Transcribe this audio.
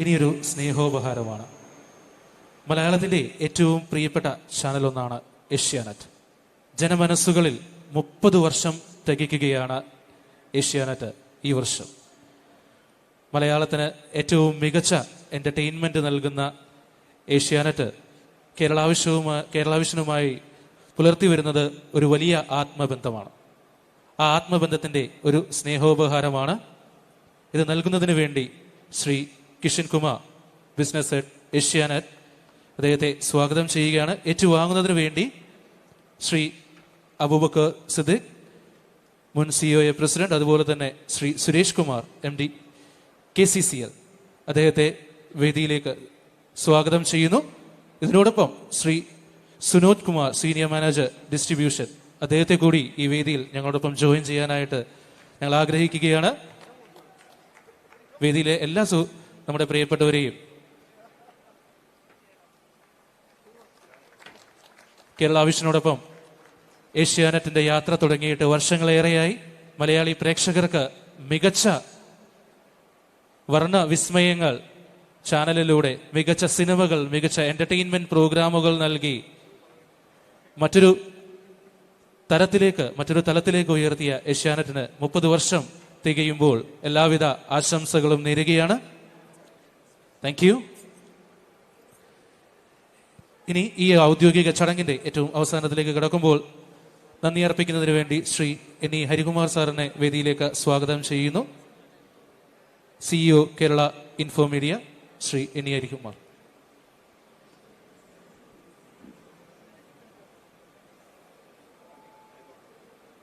ഇനിയൊരു സ്നേഹോപഹാരമാണ്. മലയാളത്തിന്റെ ഏറ്റവും പ്രിയപ്പെട്ട ചാനൽ ഒന്നാണ് ഏഷ്യാനെറ്റ്. ജനമനസ്സുകളിൽ മുപ്പത് വർഷം തികയ്ക്കുകയാണ് ഏഷ്യാനെറ്റ് ഈ വർഷം. മലയാളത്തിന് ഏറ്റവും മികച്ച എന്റർടൈൻമെന്റ് നൽകുന്ന ഏഷ്യാനെറ്റ് കേരളാവശ്യവുമായി കേരളാവശ്യനുമായി പുലർത്തി വരുന്നത് ഒരു വലിയ ആത്മബന്ധമാണ്. ആ ആത്മബന്ധത്തിന്റെ ഒരു സ്നേഹോപഹാരമാണ്. ഇത് നൽകുന്നതിന് വേണ്ടി ശ്രീ കിഷൻ കുമാർ ബിസിനസ് ഹെഡ് ഏഷ്യാനെറ്റ് അദ്ദേഹത്തെ സ്വാഗതം ചെയ്യുകയാണ്. ഏറ്റുവാങ്ങുന്നതിന് വേണ്ടി ശ്രീ അബൂബക്കർ സിദ്ദിഖ് മുൻ സിഒ എ പ്രസിഡന്റ് അതുപോലെ തന്നെ Shri Suresh Kumar M D K C C L അദ്ദേഹത്തെ വേദിയിലേക്ക് സ്വാഗതം ചെയ്യുന്നു. ഇതിനോടൊപ്പം Shri Sunod Kumar senior manager distribution അദ്ദേഹത്തെ കൂടി ഈ വേദിയിൽ ഞങ്ങളോടൊപ്പം ജോയിൻ ചെയ്യാനായിട്ട് ഞങ്ങൾ ആഗ്രഹിക്കുകയാണ്. വേദിയിലെ എല്ലാ നമ്മുടെ പ്രിയപ്പെട്ടവരെയും കേരള വിഷനോടൊപ്പം ഏഷ്യാനെറ്റിന്റെ യാത്ര തുടങ്ങിയിട്ട് വർഷങ്ങളേറെയായി മലയാളി പ്രേക്ഷകർക്ക് മികച്ച വർണ വിസ്മയങ്ങൾ ചാനലിലൂടെ മികച്ച സിനിമകൾ മികച്ച എന്റർടൈൻമെന്റ് പ്രോഗ്രാമുകൾ നൽകി മറ്റൊരു തരത്തിലേക്ക് മറ്റൊരു തലത്തിലേക്ക് ഉയർത്തിയ ഏഷ്യാനെറ്റിന് മുപ്പത് വർഷം തികയുമ്പോൾ എല്ലാവിധ ആശംസകളും നേരുകയാണ്. താങ്ക് യു ഇനി ഈ ഔദ്യോഗിക ചടങ്ങിന്റെ ഏറ്റവും അവസാനത്തിലേക്ക് കിടക്കുമ്പോൾ നന്ദി അർപ്പിക്കുന്നതിന് വേണ്ടി ശ്രീ എൻ ഇ ഹരികുമാർ സാറിനെ വേദിയിലേക്ക് സ്വാഗതം ചെയ്യുന്നു. CEO Kerala Infomedia Shri N E Harikumar.